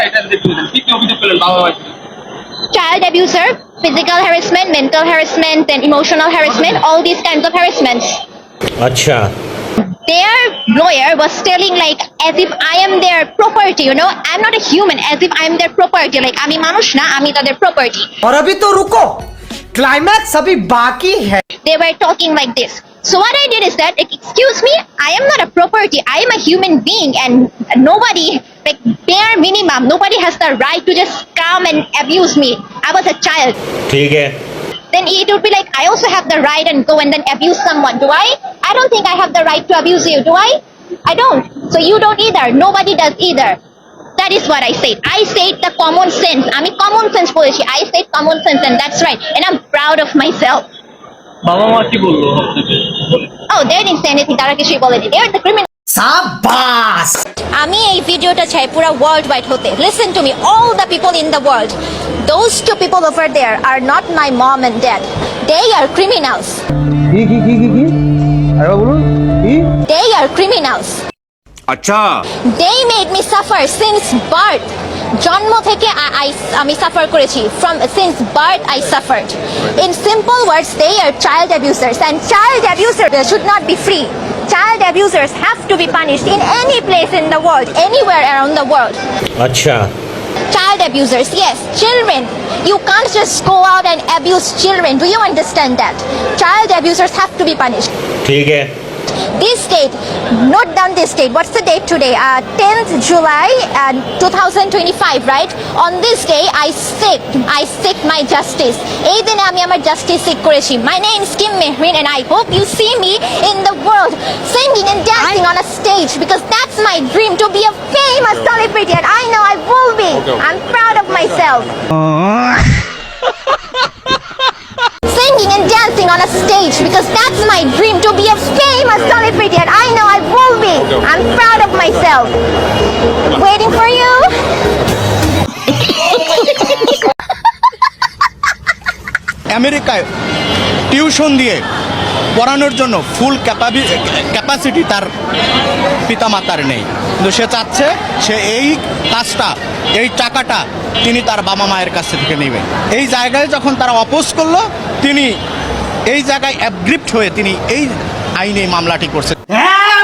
এটা যদি একটু বলতেন কি কি অভিযোগ পেলেন বাবা মা হিসেবে? child abuser, physical harassment, mental harassment, and emotional harassment, all these kinds of harassments. अच्छा Their lawyer was telling like as if I am their property, you know, I'm not a human, as if I'm their property, like আমি মানুষ না, আমি তাদের property. और अभी तो रुको क्लाइमैक्स अभी बाकी है They were talking like this. So what I did is that, like, excuse me, I am not a property, I am a human being and nobody, like bare minimum, nobody has the right to just come and abuse me. I was a child. ठीक है then it would be like I also have the right and go and then abuse someone. Do I? I don't think I have the right to abuse you. Do I? I don't. So you don't either. Nobody does either. That is what I said. I said the common sense. I mean common sense বলেছি. I said common sense and that's right. And I'm proud of myself. বাবা মা কি বললো আপনাকে বলে Oh, they didn't say anything. তারা কিছুই বলেনি. They're the criminal. সাবাস আমি এই ভিডিওটা চাই পুরো ওয়ার্ল্ড ওয়াইড হতে। Listen to me all the people in the world those two people over there are not my mom and dad they are criminals কি কি কি কি কি? আরে বলুন কি? দে আর ক্রিমিনালস আচ্ছা। They made me suffer since birth জন্ম থেকে I- I- আমি সাফার করেছি from since birth I suffered in simple words they are child abusers and child abusers should not be free child abusers have to be punished in any place in the world anywhere around the world अच्छा child abusers yes children you can't just go out and abuse children do you understand that child abusers have to be punished ठीक है this date note down this date what's the date today uh, 10th july uh, 2025 right on this day i seek i seek my justice এই দিনে আমি আমার justice seek করেছি my name is kim mehrin and i hope you see me in the world singing and dancing on a stage because that's my dream to be a famous celebrity and i know i will be i'm proud of myself singing and dancing on a stage because that's my dream to be a famous celebrity and I know I will be. I'm proud of myself. Waiting for you. আমেরিকায় tuition দিয়ে পড়ানোর জন্য ফুল capacity তার পিতামাতার নেই কিন্তু সে চাচ্ছে সে এই কাজটা এই টাকাটা তিনি তার বাবা মায়ের কাছ থেকে নেবেন এই জায়গায় যখন তারা অপোজ করল তিনি এই জায়গায় অ্যাপগ্রিপ্ট হয়ে তিনি এই আইনে মামলাটি করছে। হ্যাঁ